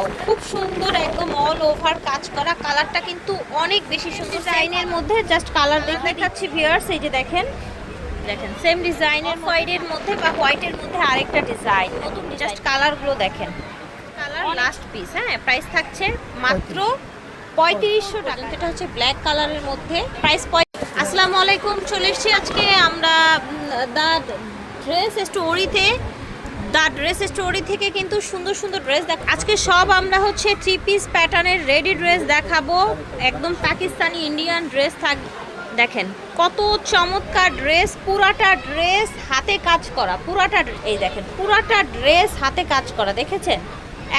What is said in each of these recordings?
Wow খুব সুন্দর একদম অল ওভার কাজ করা। কালারটা কিন্তু অনেক বেশি সুন্দর। ডিজাইনের মধ্যে জাস্ট কালার দেখাচ্ছি ভিউয়ার্স এই যে দেখেন। দেখেন সেম ডিজাইনের হোয়াইটের মধ্যে বা হোয়াইটের মধ্যে আরেকটা ডিজাইন নতুন জাস্ট কালারগুলো দেখেন। কালার লাস্ট পিস হ্যাঁ প্রাইস থাকছে মাত্র পঁয়ত্রিশশো টাকা। এটা হচ্ছে ব্ল্যাক কালারের মধ্যে প্রাইস আসসালামু আলাইকুম চলে এসেছি আজকে আমরা দা ড্রেস স্টোরিতে দা ড্রেস স্টোরি থেকে কিন্তু সুন্দর সুন্দর ড্রেস দেখ আজকে সব আমরা হচ্ছে থ্রি পিস প্যাটার্নের রেডি ড্রেস দেখাবো। একদম পাকিস্তানি ইন্ডিয়ান ড্রেস থাক দেখেন, কত চমৎকার ড্রেস পুরাটা ড্রেস হাতে কাজ করা। পুরাটা এই দেখেন, পুরাটা ড্রেস হাতে কাজ করা, দেখেছেন?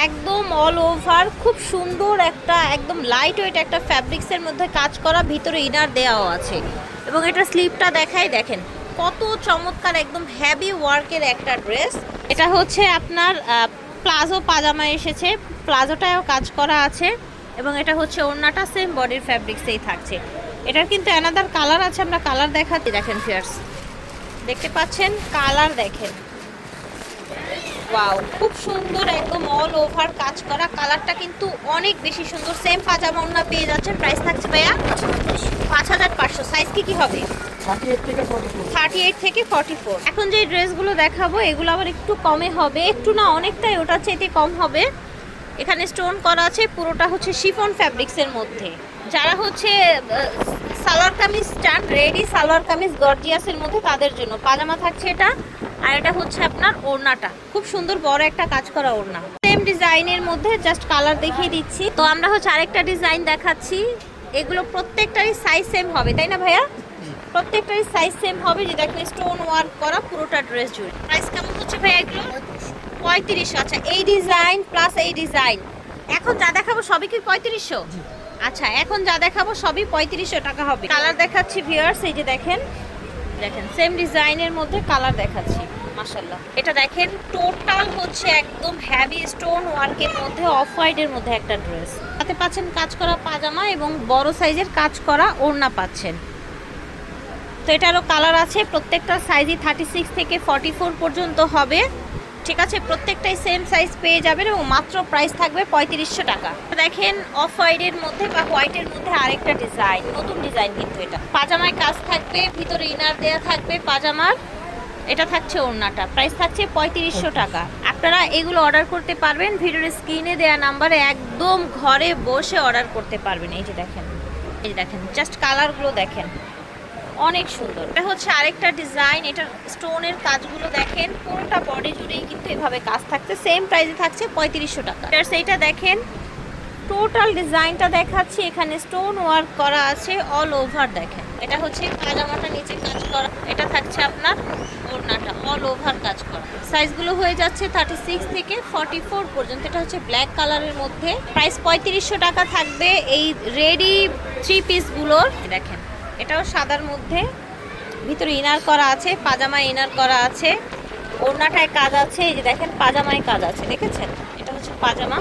একদম অল ওভার খুব সুন্দর একটা, একদম লাইট ওয়েট একটা ফ্যাব্রিক্সের মধ্যে কাজ করা, ভিতরে ইনার দেওয়াও আছে। এবং এটা স্লিপটা দেখাই, দেখেন কত চমৎকার, একদম হ্যাভি ওয়ার্কের একটা ড্রেস এটা হচ্ছে আপনার প্লাজো পাজামা এসেছে। প্লাজোটায়ও কাজ করা আছে এবং এটা হচ্ছে ওড়নাটা সেম বডির ফ্যাব্রিক্সেই থাকছে। এটার কিন্তু অ্যানাদার কালার আছে, আমরা কালার দেখাচ্ছি। দেখেন ফিয়ার্স দেখতে পাচ্ছেন? কালার দেখেন। ওয়াও খুব সুন্দর একদম অল ওভার কাজ করা। কালারটা কিন্তু অনেক বেশি সুন্দর। সেম পাজামা ওড়না পেয়ে যাচ্ছেন। প্রাইস থাকছে ভাইয়া পাঁচ হাজার পাঁচশো। সাইজ কি কি হবে? থার্টি এইট থেকে ফর্টি ফোর এখন যে ড্রেসগুলো দেখাবো এগুলো আবার একটু কমে হবে। একটু না অনেকটাই ওটার চাইতে কম হবে। এখানে স্টোন করা আছে পুরোটা হচ্ছে শিফন ফ্যাব্রিক্সের মধ্যে। যারা হচ্ছে সালোয়ার কামিজ স্ট্যান্ড রেডি সালোয়ার কামিজ গর্জিয়াসের মধ্যে তাদের জন্য। পাজামা থাকছে এটা। আর এটা হচ্ছে আপনার ওড়নাটা। খুব সুন্দর বড় একটা কাজ করা ওড়না। সেম ডিজাইনের মধ্যে জাস্ট কালার দেখিয়ে দিচ্ছি। তো আমরা হচ্ছে আরেকটা ডিজাইন দেখাচ্ছি। এগুলো প্রত্যেকটারই সাইজ সেম হবে তাই না ভাইয়া? প্রত্যেকটারই সাইজ সেম হবে যে দেখেন স্টোন ওয়ার্ক করা পুরোটা ড্রেস জুড়ে। প্রাইস কেমন হচ্ছে ভাইয়া এগুলো? পঁয়ত্রিশ আচ্ছা এই ডিজাইন প্লাস এই ডিজাইন এখন যা দেখাবো সবই কি পঁয়ত্রিশশো? আচ্ছা এখন যা দেখাবো সবই পঁয়ত্রিশশো টাকা হবে। কালার দেখাচ্ছি ভিউয়ার্স এই যে দেখেন। দেখেন সেম ডিজাইনের মধ্যে কালার দেখাচ্ছি মাশাল্লাহ এটা দেখেন টোটাল হচ্ছে একদম হ্যাভি স্টোন ওয়ার্কের মধ্যে অফ হোয়াইটের মধ্যে একটা ড্রেস তাতে পাচ্ছেন কাজ করা পাজামা এবং বড় সাইজের কাজ করা ওড়না পাচ্ছেন। তো এটারও কালার আছে, প্রত্যেকটা সাইজই থার্টি সিক্স থেকে ফর্টি ফোর পর্যন্ত হবে। ঠিক আছে প্রত্যেকটাই সেম সাইজ পেয়ে যাবেন এবং মাত্র প্রাইস থাকবে পঁয়ত্রিশশো টাকা। দেখেন অফ হোয়াইটের মধ্যে বা হোয়াইটের মধ্যে আরেকটা ডিজাইন নতুন ডিজাইন কিন্তু এটা। পাজামায় কাজ থাকবে ভিতরে ইনার দেয়া থাকবে পাজামার। এটা থাকছে ওড়নাটা প্রাইস থাকছে পঁয়ত্রিশশো টাকা। আপনারা এগুলো অর্ডার করতে পারবেন ভিডিওর স্ক্রিনে দেওয়া নাম্বারে একদম ঘরে বসে অর্ডার করতে পারবেন। এই যে দেখেন এই যে দেখেন জাস্ট কালারগুলো দেখেন। অনেক সুন্দর। এটা হচ্ছে আরেকটা ডিজাইন এটা স্টোনের কাজগুলো দেখেন। জুড়েই কিন্তু এভাবে কাজ থাকছে। সেম প্রাইসে থাকছে পঁয়ত্রিশশো টাকা। সেইটা দেখেন। টোটাল ডিজাইনটা দেখাচ্ছি। এখানে স্টোন ওয়ার্ক করা আছে অল ওভার দেখেন। এটা হচ্ছে পাজামাটা নিচে কাজ করা। এটা থাকছে আপনার ওড়নাটা অল ওভার কাজ করা। সাইজগুলো হয়ে যাচ্ছে থার্টি সিক্স থেকে ফর্টি ফোর পর্যন্ত। এটা হচ্ছে ব্ল্যাক কালারের মধ্যে। প্রাইস পঁয়ত্রিশশো টাকা থাকবে এই রেডি থ্রি পিসগুলোর দেখেন, এটাও সাদার মধ্যে। ভিতরে ইনার করা আছে পাজামা ইনার করা আছে। ওড়নাটায় কাজ আছে এই যে দেখেন পাজামায় কাজ আছে দেখেছেন? এটা হচ্ছে পাজামা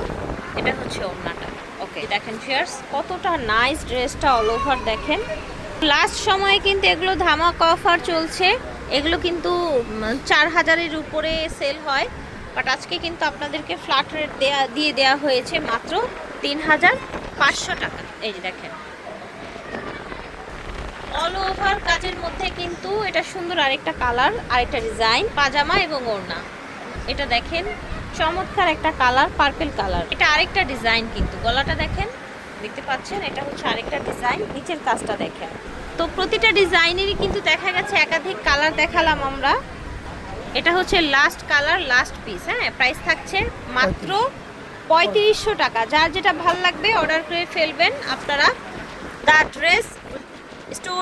এটা হচ্ছে ওড়নাটা। ওকে দেখেন ফিয়ার্স কতটা নাইস ড্রেসটা অল ওভার দেখেন। লাস্ট সময়ে কিন্তু এগুলো ধামাকা অফার চলছে এগুলো কিন্তু চার হাজারের উপরে সেল হয় বাট আজকে কিন্তু আপনাদেরকে ফ্ল্যাট রেট দেয়া দিয়ে দেওয়া হয়েছে মাত্র তিন হাজার পাঁচশো টাকা। এই যে দেখেন অল ওভার কাজের মধ্যে কিন্তু এটা সুন্দর আরেকটা কালার আরেকটা ডিজাইন পাজামা এবং ওড়না। এটা দেখেন চমৎকার একটা কালার পার্পল কালার এটা আরেকটা ডিজাইন কিন্তু গলাটা দেখেন দেখতে পাচ্ছেন এটা হচ্ছে আরেকটা ডিজাইন নিচের কাজটা দেখেন। তো প্রতিটা ডিজাইনেরই কিন্তু দেখা গেছে একাধিক কালার দেখালাম আমরা। এটা হচ্ছে লাস্ট কালার লাস্ট পিস হ্যাঁ? প্রাইস থাকছে মাত্র পঁয়ত্রিশশো টাকা। যার যেটা ভালো লাগবে অর্ডার করে ফেলবেন আপনারা।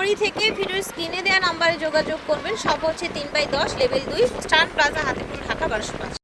স্টোরি থেকে ভিডিও স্ক্রিনে দেওয়া নাম্বারে যোগাযোগ করবেন। সব হচ্ছে তিন বাই দশ, লেভেল দুই, স্টান প্লাজা হাতিপুর ঢাকা, বারোশো পাঁচ।